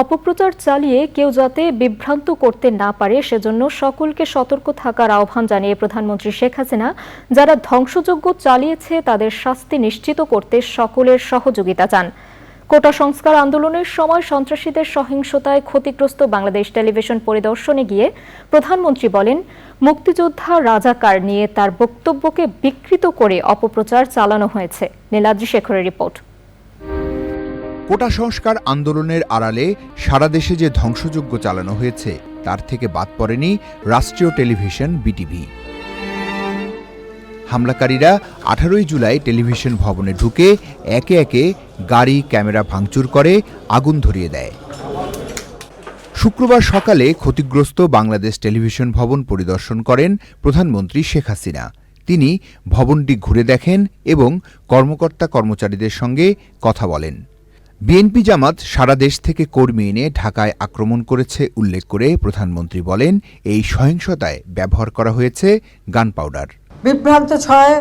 অপপ্রচার চালিয়ে কেউ যাতে বিভ্রান্ত করতে না পারে, সেজন্য সকলকে সতর্ক থাকার আহ্বান জানিয়ে প্রধানমন্ত্রী শেখ হাসিনা, যারা ধ্বংসযজ্ঞ চালিয়েছে, তাদের শাস্তি নিশ্চিত করতে সকলের সহযোগিতা চান। কোটা সংস্কার আন্দোলনের সময় সন্ত্রাসীদের সহিংসতায় ক্ষতিগ্রস্ত বাংলাদেশ টেলিভিশন পরিদর্শনে গিয়ে প্রধানমন্ত্রী বলেন, মুক্তিযোদ্ধা রাজাকার নিয়ে তার বক্তব্যকে বিকৃত করে অপপ্রচার চালানো হয়েছে। নীলাদ্রি শেখরের রিপোর্ট। কোটা সংস্কার আন্দোলনের আড়ালে সারা দেশে যে ধ্বংসযজ্ঞ চালানো হয়েছে, তার থেকে বাদ পড়েনি রাষ্ট্রীয় টেলিভিশন বিটিভি। হামলাকারীরা আঠারোই জুলাই টেলিভিশন ভবনে ঢুকে একে একে গাড়ি, ক্যামেরা ভাঙচুর করে, আগুন ধরিয়ে দেয়। শুক্রবার সকালে ক্ষতিগ্রস্ত বাংলাদেশ টেলিভিশন ভবন পরিদর্শন করেন প্রধানমন্ত্রী শেখ হাসিনা। তিনি ভবনটি ঘুরে দেখেন এবং কর্মকর্তা কর্মচারীদের সঙ্গে কথা বলেন। বিএনপি জামাত সারা দেশ থেকে কর্মী এনে ঢাকায় আক্রমণ করেছে উল্লেখ করে প্রধানমন্ত্রী বলেন, এই সহিংসতায় ব্যবহার করা হয়েছে গান পাউডার। বিভ্রান্ত ছয়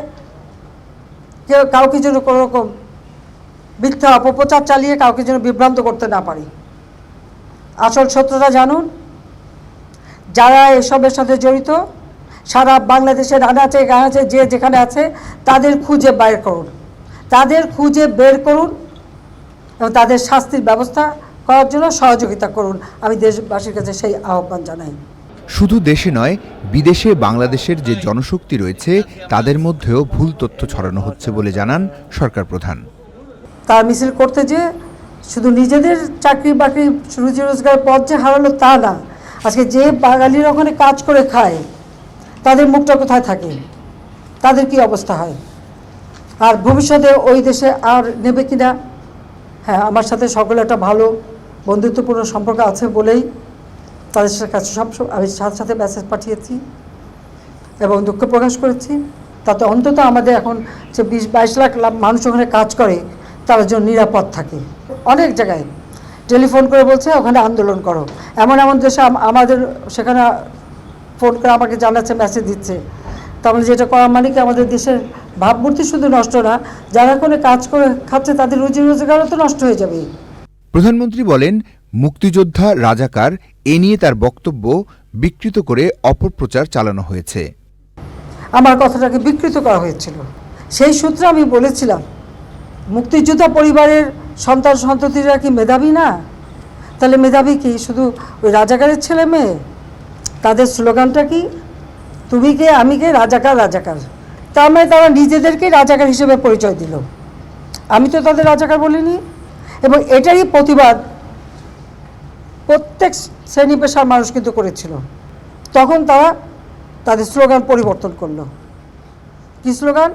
কেউ কাউকে যেন কোনো রকম মিথ্যা অপপ্রচার চালিয়ে কাউকে যেন বিভ্রান্ত করতে না পারি। আসল সত্যটা জানুন, যারা এসবের সাথে জড়িত, সারা বাংলাদেশের আনাচে গানাচে যে যেখানে আছে, তাদের খুঁজে বের করুন। তাদের খুঁজে বের করুন এবং তাদের শাস্তির ব্যবস্থা করার জন্য সহযোগিতা করুন। আমি দেশবাসীর কাছে সেই আহ্বান জানাই। শুধু দেশে নয় বিদেশে বাংলাদেশের যে জনশক্তি রয়েছে তাদের মধ্যেও ভুল তথ্য ছড়ানো হচ্ছে বলে জানান সরকার প্রধান। তার মিছিল করতে যে শুধু নিজেদের চাকরি বাকরি রুজি রোজগারের পথ যে হারালো তা না আজকে যে বাঙালির ওখানে কাজ করে খায় তাদের মুখটা কোথায় থাকে? তাদের কি অবস্থা হয়? আর ভবিষ্যতে ওই দেশে আর নেবে কিনা? হ্যাঁ আমার সাথে সকলে একটা ভালো বন্ধুত্বপূর্ণ সম্পর্ক আছে বলেই তাদের কাছে সব আমি সাথে সাথে মেসেজ পাঠিয়েছি এবং দুঃখ প্রকাশ করেছি। তাতে অন্তত আমাদের এখন যে বিশ বাইশ লাখ লাখ মানুষ ওখানে কাজ করে তারা যেন নিরাপদ থাকে। অনেক জায়গায়। টেলিফোন করে বলছে, ওখানে আন্দোলন করো। এমন এমন দেশে আমাদের সেখানে ফোন করে আমাকে জানাচ্ছে মেসেজ দিচ্ছে। মানে যেটা করা মানে কি আমাদের দেশের ভাবমূর্তি শুধু নষ্ট না যারা কোনো কাজ করে খাচ্ছে তাদের রুজি রোজগারও তো নষ্ট হয়ে যাবে। প্রধানমন্ত্রী বলেন মুক্তিযোদ্ধা রাজাকার এ নিয়ে তার বক্তব্য বিকৃত করে অপপ্রচার চালানো হয়েছে। আমার কথাটাকে বিকৃত করা হয়েছিল। সেই সূত্রে আমি বলেছিলাম মুক্তিযোদ্ধা পরিবারের সন্তান সন্ততিরা কি মেধাবী না? তাহলে মেধাবী কি? শুধু ওই রাজাকারের ছেলে মেয়ে? তাদের স্লোগানটা কি? তুমি কে আমি কে রাজাকার রাজাকার। তার মানে তারা নিজেদেরকে রাজাকার হিসেবে পরিচয় দিল। আমি তো তাদের রাজাকার বলিনি। এবং এটারই প্রতিবাদ প্রত্যেক শ্রেণি পেশার মানুষ কিন্তু করেছিল। তখন তারা তাদের স্লোগান পরিবর্তন করল। কী স্লোগান?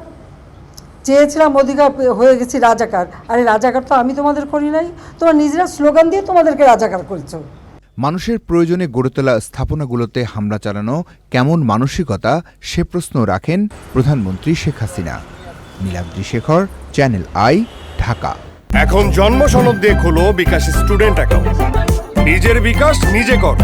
চেয়েছিলাম অধিকার হয়ে গেছি রাজাকার। আরে রাজাকার তো আমি তোমাদের করি নাই। তোমরা নিজেরা স্লোগান দিয়ে তোমাদেরকে রাজাকার করেছ। মানুষের প্রয়োজনে গড়ে তোলা স্থাপনাগুলোতে হামলা চালানো কেমন মানসিকতা, সে প্রশ্ন রাখেন প্রধানমন্ত্রী Sheikh Hasina. Niladri Shekhar, channel I, Dhaka. এখন জন্ম সনদ দিয়ে খোলো বিকাশ স্টুডেন্ট অ্যাকাউন্ট। নিজের বিকাশ নিজে কর।